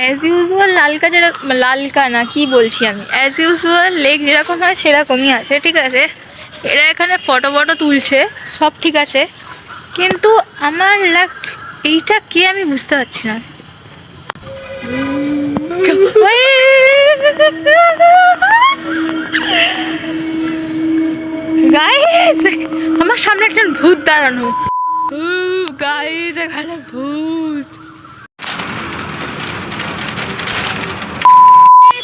As usual Lalka যেরকম লালকা না, কি বলছি আমি? অ্যাজ ইউজুয়াল লেক যেরকম হয়, সেরকমই আছে, ঠিক আছে? এরা এখানে ফটো ফটো তুলছে, সব ঠিক আছে। কিন্তু আমার লাগ এইটা কে আমি বুঝতে পারছি না। গাইস আমার সামনে একটা ভূত দাঁড়ানো। গাইস এখানে ভূত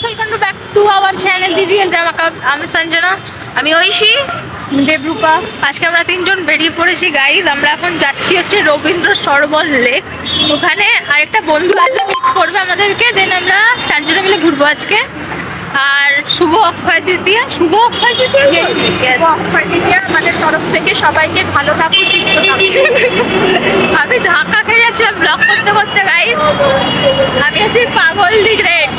welcome to back to our channel দিদি এন্ড আমি সঞ্জনা আমি ঐশী দেবরূপা। আজকে আমরা তিনজন বেরিয়ে পড়েছি গাইজ আমরা এখন যাচ্ছি হচ্ছে রবীন্দ্র সরোবর লেক ওখানে আরেকটা বন্ধু আসবে মিট করবে আমাদেরকে। দেন আমরা চারজনে মিলে ঘুরবো আজকে। আর শুভ অক্ষয় তৃতীয়া। শুভ অক্ষয় তৃতীয়া? অক্ষয় তৃতীয়া আমাদের তরফ থেকে সবাইকে ভালো থাকুক সুস্থ থাকুক আমি ধাক্কা খেয়ে যাচ্ছিলাম ব্লগ করতে করতে গাইজ আমি আছি পাগল দি গ্রেট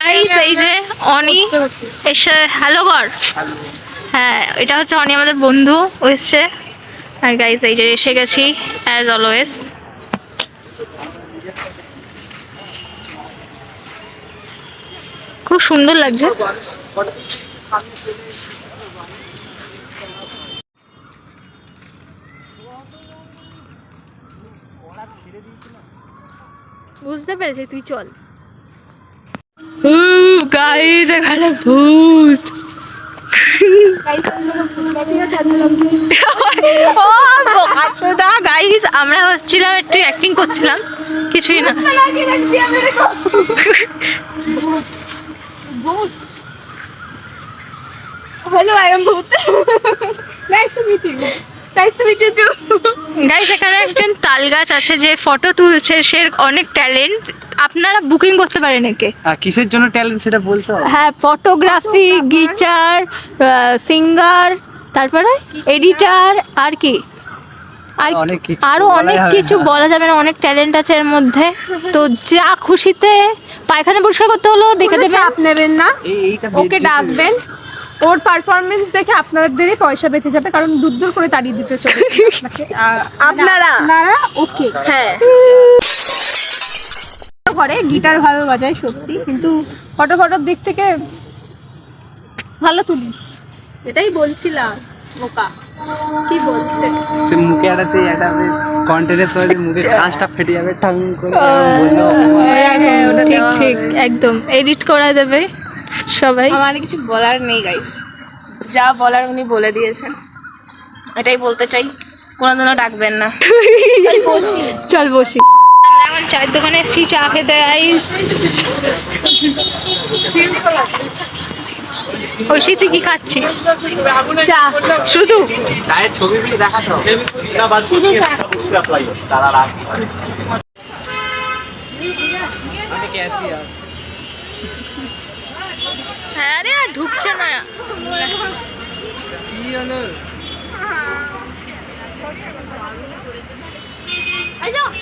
গাইস এই যে অনি এসে হ্যালো গর হ্যাঁ এটা হচ্ছে অনি আমাদের বন্ধু ও এসছে। আর গাইস এই যে এসে গেছি অ্যাজ অলওয়েজ খুব সুন্দর লাগছে। বুঝতে পেরেছি তুই চল। গাইজ এখানে ভূত। গাইজ আমরা হচ্ছিলাম একটু অ্যাক্টিং করছিলাম, কিছুই না। হ্যালো আই এম ভূত। Nice to meet you nice to meet you too এখানে একজন তাল গাছ আছে যে ফটো তুলছে সে অনেক ট্যালেন্ট আপনারা বুকিং করতে পারেন একে। আহ, কিসের জন্য ট্যালেন্ট সেটা বলতে হবে? হ্যাঁ ফটোগ্রাফি গিটার সিঙ্গার তারপরে এডিটার আর কি? আর অনেক কিছু আরও অনেক কিছু বলা যাবে না অনেক ট্যালেন্ট আছে এর মধ্যে। তো যা খুশিতে পায়খানা পরিষ্কার করতে হলো কোনো দেবে। নেবেন না? ওকে ডাকবেন। ওর পারফরমেন্স দেখে আপনাদেরই পয়সা বেঁচে যাবে কারণ দূর দূর করে তাড়িয়ে দিতে চলে আপনারা। আপনারা ওকে। হ্যাঁ। করে গিটার ভালো বাজায় সত্যি কিন্তু ফটো ফটোর দিক থেকে ভালো তুলিস। এটাই বলছিলাম ওকা কি বলছে? সে মুখে একটা সেই একটা কন্টেন্টের সময় মুখে কাঁচটা ফেটে যাবে ঠাং করে হ্যাঁ, হ্যাঁ, ওটা ঠিক ঠিক একদম। এডিট করা দেবে। সবাই। আমার কিছু বলার নেই গাইস যা বলার উনি বলে দিয়েছেন। এটাই বলতে চাই। কোনোদিনও ডাকবেন না। চল বসি। এখন চায়ের দোকানে এসেছি চা খেতে আইস ঐশী তুই কি খাচ্ছিস? চা শুধু? ছবিগুলো দেখাতো অনেক অ্যাসি আর হ্যাঁ রে আর ঢুকছে না।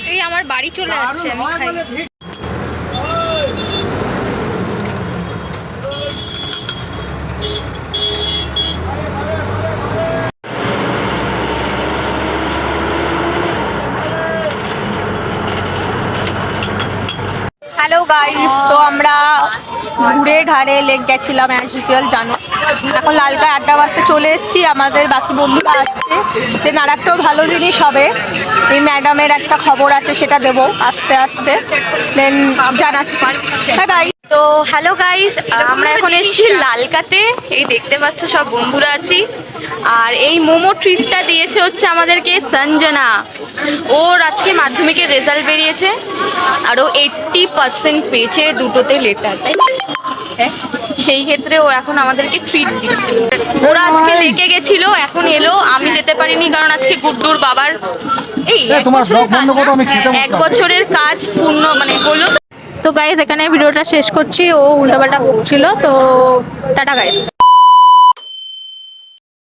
এই আমার বাড়ি চলে আসছে আমি হ্যালো গাইস তো আমরা ঘুরে ঘাড়ে লেক গেছিলাম অ্যাজ ইউজুয়াল জানো। এখন লালকায় আড্ডা মারতে চলে এসেছি, আমাদের বাকি বন্ধুরা আসছে। দেন আর একটাও ভালো জিনিস হবে, এই ম্যাডামের একটা খবর আছে, সেটা দেবো আস্তে আস্তে। দেন জানাচ্ছি। বাই বাই তো হ্যালো গাইস, আমরা এখন এসেছি লালকাতে। এই দেখতে পাচ্ছ, সব বন্ধুরা আছি। আর এই মোমো ট্রিটটা দিয়েছে হচ্ছে আমাদেরকে সঞ্জনা। ওর আজকে মাধ্যমিকের রেজাল্ট বেরিয়েছে। আর ও এইট্টি পার্সেন্ট পেয়েছে দুটোতে লেটার তাই সেই ক্ষেত্রে ও এখন আমাদেরকে ট্রিট দিচ্ছে। ওরা আজকে লেকে গেছিল এখন এলো আমি যেতে পারিনি কারণ আজকে গুড্ডুর বাবার এই এক বছরের কাজ পূর্ণ মানে করল তো গাইজ এখানে ভিডিওটা শেষ করছি ও উল্টাপাল্টা বকছিল তো টাটা গাইজ